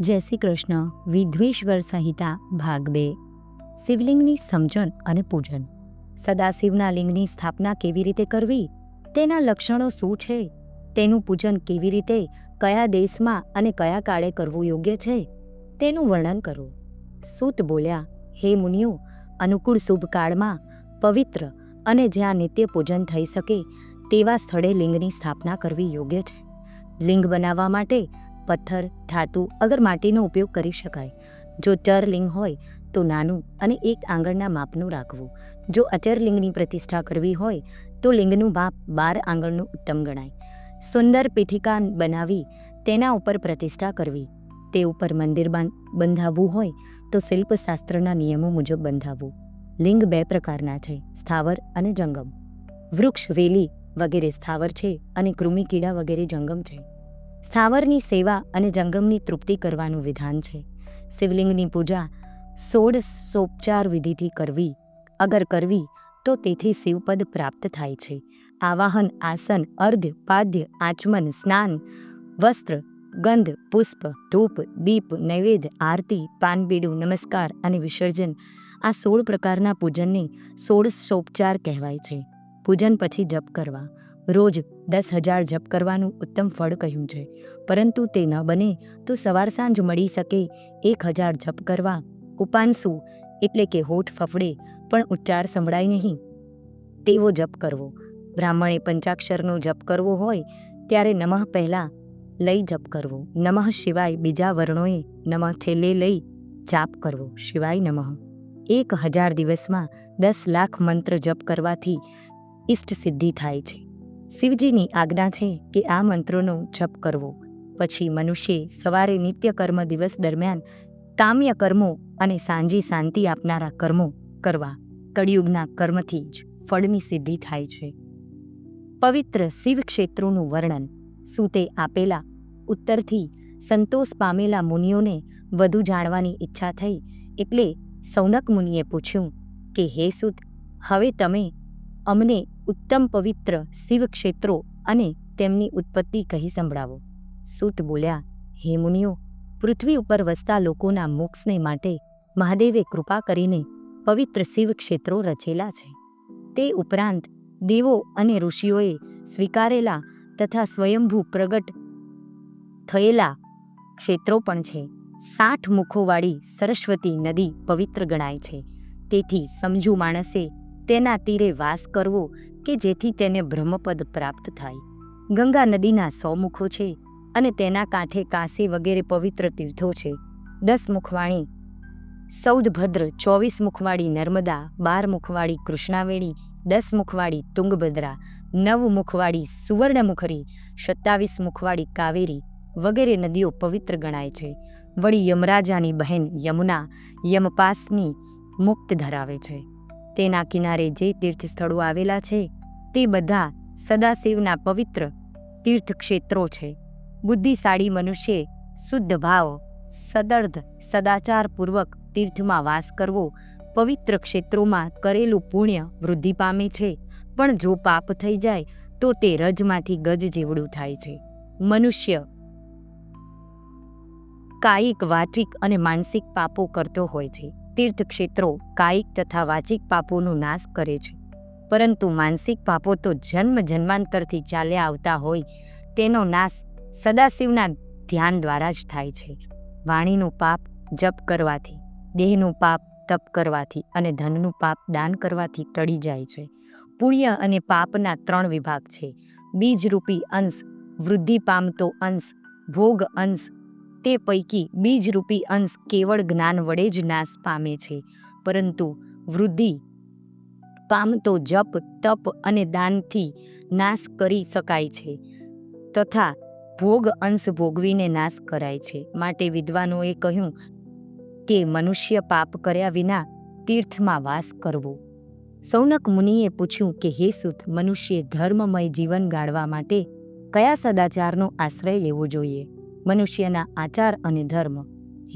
જય શ્રી કૃષ્ણ. વિધ્વેશ્વર સંહિતા, ભાગ બે. શિવલિંગની સમજણ અને પૂજન. સદાશિવના લિંગની સ્થાપના કેવી રીતે કરવી? તેના લક્ષણો શું છે? તેનું પૂજન કેવી રીતે? કયા દેશમાં અને કયા કાળે કરવું યોગ્ય છે? તેનું વર્ણન કરો. સૂત બોલ્યા, હે મુનિઓ, અનુકૂળ શુભ કાળમાં પવિત્ર અને જ્યાં નિત્ય પૂજન થઈ શકે, તેવા સ્થળે લિંગની સ્થાપના કરવી યોગ્ય છે. લિંગ બનાવવા માટે પથ્થર, ધાતુ અગર માટીનો ઉપયોગ કરી શકાય. જો ચરલિંગ હોય, તો નાનું અને એક આંગળના માપનું રાખવું. જો અચરલિંગની પ્રતિષ્ઠા કરવી હોય, તો લિંગનું માપ બાર આંગળનું ઉત્તમ ગણાય. સુંદર પીઠિકા બનાવી તેના ઉપર પ્રતિષ્ઠા કરવી. તે ઉપર મંદિર બાંધ- બંધાવવું હોય, તો શિલ્પશાસ્ત્રના નિયમો મુજબ બંધાવવું. લિંગ બે પ્રકારના છે, સ્થાવર અને જંગમ. વૃક્ષ, વેલી વગેરે સ્થાવર છે અને કૃમિ કીડા વગેરે જંગમ છે. સ્થાવરની સેવા અને જંગમની તૃપ્તિ કરવાનું વિધાન છે. શિવલિંગની પૂજા સોળ સોપચાર વિધિથી કરવી. અગર કરવી, તો તેથી શિવપદ પ્રાપ્ત થાય છે. આવાહન, આસન, અર્ધ, પાદ્ય, આચમન, સ્નાન, વસ્ત્ર, ગંધ, પુષ્પ, ધૂપ, દીપ, નૈવેદ્ય, આરતી, પાનબીડું, નમસ્કાર અને વિસર્જન. આ સોળ પ્રકારના પૂજનને સોળ સોપચાર કહેવાય છે. પૂજન પછી જપ કરવા. રોજ દસ હજાર જપ કરવાનું ઉત્તમ ફળ કહ્યું છે. પરંતુ તે ન બને તો સવાર સાંજ મળી શકે એક હજાર જપ કરવા ઉપાંશુ એટલે કે હોઠ ફફડે પણ ઉચ્ચાર સંભળાય નહીં. તેવો જપ કરવો. બ્રાહ્મણે પંચાક્ષરનો જપ કરવો હોય ત્યારે નમઃ પહેલાં લઈ જપ કરવો. નમઃ શિવાય બીજા વર્ણોએ નમઃ છેલ્લે લઈ જાપ કરવો. શિવાય નમઃ. એક હજાર દિવસમાં દસ લાખ મંત્ર જપ કરવાથી ઇષ્ટ સિદ્ધિ થાય છે. શિવજીની આજ્ઞા છે કે આ મંત્રોનો જપ કરવો. પછી મનુષ્યે સવારે નિત્ય કર્મ દિવસ દરમિયાન કામ્ય કર્મો અને સાંજે શાંતિ આપનારા કર્મો કરવા. કળિયુગના કર્મથી જ ફળની સિદ્ધિ થાય છે. પવિત્ર શિવ ક્ષેત્રોનું વર્ણન. સુતે આપેલા ઉત્તરથી સંતોષ પામેલા મુનિઓને વધુ જાણવાની ઈચ્છા થઈ એટલે સૌનક મુનિએ પૂછ્યું કે, હે સુત, હવે તમે અમને ઉત્તમ પવિત્ર શિવ ક્ષેત્રો અને તેમની ઉત્પત્તિ કહી સંભળાવો. સૂત બોલ્યા, હે મુનિઓ, પૃથ્વી ઉપર વસતા લોકોના મોક્ષને માટે મહાદેવે કૃપા કરીને પવિત્ર શિવ ક્ષેત્રો રચેલા છે. તે ઉપરાંત દેવો અને ઋષિઓએ સ્વીકારેલા તથા સ્વયંભૂ પ્રગટ થયેલા ક્ષેત્રો પણ છે. સાઠ મુખોવાળી સરસ્વતી નદી પવિત્ર ગણાય છે. તેથી સમજુ માણસે તેના તીરે વાસ કરવો કે જેથી તેને બ્રહ્મપદ પ્રાપ્ત થાય. ગંગા નદીના સો મુખો છે અને તેના કાંઠે કાશી વગેરે પવિત્ર તીર્થો છે. દસ મુખવાણી. સૌદભદ્ર ચોવીસ મુખવાળી નર્મદા, બાર મુખવાળી કૃષ્ણાવેણી દસ મુખવાળી તુંગભદ્રા, નવ મુખવાળી સુવર્ણમુખરી, સત્તાવીસ મુખવાળી કાવેરી વગેરે નદીઓ પવિત્ર ગણાય છે. વળી યમરાજાની બહેન યમુના યમપાસની મુક્ત ધરાવે છે. તેના કિનારે જે તીર્થ સ્થળો આવેલા છે, તે બધા સદાશિવના પવિત્ર તીર્થક્ષેત્રો છે. બુદ્ધિશાળી મનુષ્યે શુદ્ધ ભાવ સદર્ધ સદાચારપૂર્વક તીર્થમાં વાસ કરવો પવિત્ર ક્ષેત્રોમાં કરેલું પુણ્ય વૃદ્ધિ પામે છે, પણ જો પાપ થઈ જાય, તો તે રજમાંથી ગજ જેવડું થાય છે. મનુષ્ય કાયિક, વાચિક અને માનસિક પાપો કરતો હોય છે. તીર્થક્ષેત્રો, કાયિક તથા વાચિક પાપોનો નાશ કરે છે. પરંતુ માનસિક પાપો તો જન્મ જન્માંતરથી ચાલ્યા આવતા હોય, તેનો નાશ સદાશિવના ધ્યાન દ્વારા જ થાય છે. વાણીનું પાપ જપ કરવાથી, દેહનું પાપ તપ કરવાથી અને ધનનું પાપ દાન કરવાથી ટળી જાય છે. પુણ્ય અને પાપના ત્રણ વિભાગ છે. બીજરૂપી અંશ વૃદ્ધિ પામતો અંશ, ભોગ અંશ તે પૈકી બીજરૂપી અંશ કેવળ જ્ઞાન વડે જ નાશ પામે છે. પરંતુ વૃદ્ધિ પામતો જપ, તપ અને દાનથી નાશ કરી શકાય છે તથા ભોગ અંશ ભોગવીને નાશ કરાય છે. માટે વિદ્વાનોએ કહ્યું કે મનુષ્ય પાપ કર્યા વિના તીર્થમાં વાસ કરવો. સૌનક મુનિએ પૂછ્યું કે, હે સુત, મનુષ્ય ધર્મમય જીવન ગાળવા માટે કયા સદાચારનો આશ્રય લેવો જોઈએ? મનુષ્યના આચાર અને ધર્મ.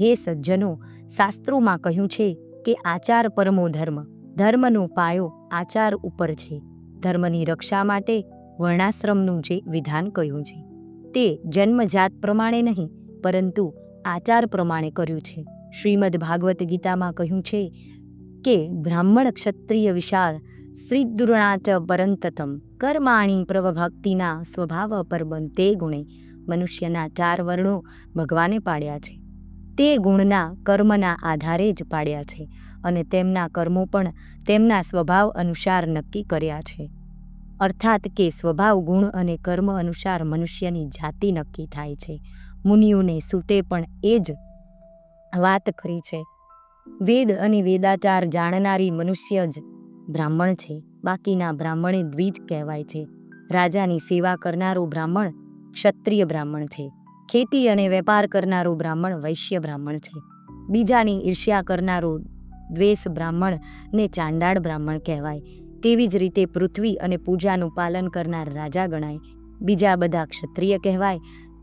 હે સજ્જનો, શાસ્ત્રોમાં કહ્યું છે કે આચાર પરમો ધર્મ. ધર્મનો પાયો આચાર ઉપર છે. ધર્મની રક્ષા માટે વર્ણાશ્રમનું જે વિધાન કહ્યું છે. તે જન્મજાત પ્રમાણે નહીં, પરંતુ આચાર પ્રમાણે કર્યું છે. શ્રીમદ ભાગવત ગીતામાં કહ્યું છે કે બ્રાહ્મણ ક્ષત્રિય વિશાળ શ્રીદુર્ણાચ પરંતતમ. કર્માણી પ્રવભક્તિના સ્વભાવ પર બનતે ગુણે મનુષ્યના ચાર વર્ણો ભગવાને પાડ્યા છે. તે ગુણના કર્મના આધારે જ પાડ્યા છે અને તેમના કર્મો પણ તેમના સ્વભાવ અનુસાર નક્કી કર્યા છે. અર્થાત કે સ્વભાવ, ગુણ અને કર્મ અનુસાર મનુષ્યની જાતિ નક્કી થાય છે. મુનિઓને સૂતે પણ એ જ વાત કરી છે. વેદ અને વેદાચાર જાણનારી મનુષ્ય જ બ્રાહ્મણ છે. બાકીના બ્રાહ્મણે દ્વિજ કહેવાય છે. રાજાની સેવા કરનારો બ્રાહ્મણ ક્ષત્રિય બ્રાહ્મણ છે. ખેતી અને વેપાર કરનારો બ્રાહ્મણ વૈશ્ય બ્રાહ્મણ છે. બીજાની ઈર્ષ્યા કરનારો દ્વેષ બ્રાહ્મણ ને ચાંડાળ બ્રાહ્મણ કહેવાય. તેવી જ રીતે પૃથ્વી અને પૂજાનું પાલન કરનાર રાજા ગણાય. બીજા બધા ક્ષત્રિય કહેવાય.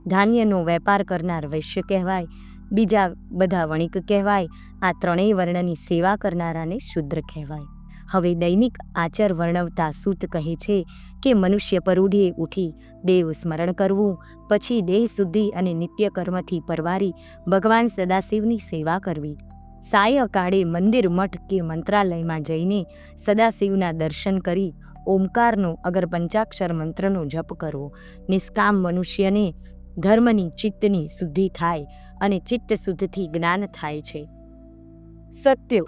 ધાન્યનો વેપાર કરનાર વૈશ્ય કહેવાય. બીજા બધા વણિક કહેવાય. આ ત્રણેય વર્ણની સેવા કરનારાને શુદ્ર કહેવાય. હવે દૈનિક આચર વર્ણવતા સૂત કહે છે કે મનુષ્ય પરૂઢીએ ઉઠી દેવ સ્મરણ કરવું, પછી દેહ શુદ્ધિ અને નિત્ય કર્મથી પરવારી ભગવાન સદાશિવની સેવા કરવી. સાયકાળે મંદિર મઠ કે મંત્રાલયમાં જઈને સદાશિવના દર્શન કરી ઓમકારનો અગર પંચાક્ષર મંત્રનો જપ કરવો. નિષ્કામ મનુષ્યને ધર્મની ચિત્તની શુદ્ધિ થાય અને ચિત્ત શુદ્ધથી જ્ઞાન થાય છે. સત્ય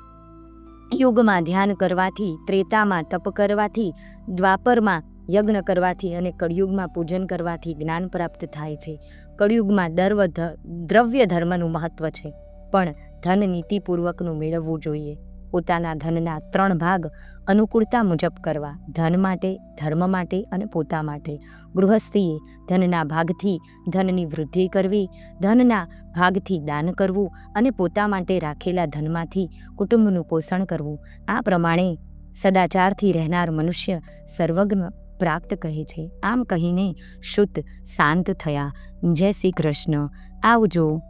યુગમાં ધ્યાન કરવાથી, ત્રેતામાં તપ કરવાથી, દ્વાપરમાં યજ્ઞ કરવાથી અને કળિયુગમાં પૂજન કરવાથી જ્ઞાન પ્રાપ્ત થાય છે. કળિયુગમાં દર્વ દ્રવ્ય ધર્મનું મહત્વ છે. પણ ધન નીતિપૂર્વકનું મેળવવું જોઈએ. પોતાના ધનના ત્રણ ભાગ અનુકૂળતા મુજબ કરવા, ધન માટે, ધર્મ માટે અને પોતા માટે. ગૃહસ્થીએ ધનના ભાગથી ધનની વૃદ્ધિ કરવી, ધનના ભાગથી દાન કરવું અને પોતા માટે રાખેલા ધનમાંથી કુટુંબનું પોષણ કરવું. આ પ્રમાણે સદાચારથી રહેનાર મનુષ્ય સર્વજ્ઞ પ્રાપ્ત કહે છે. આમ કહીને શુદ્ધ, શાંત થયા. જય શ્રી કૃષ્ણ. આવજો.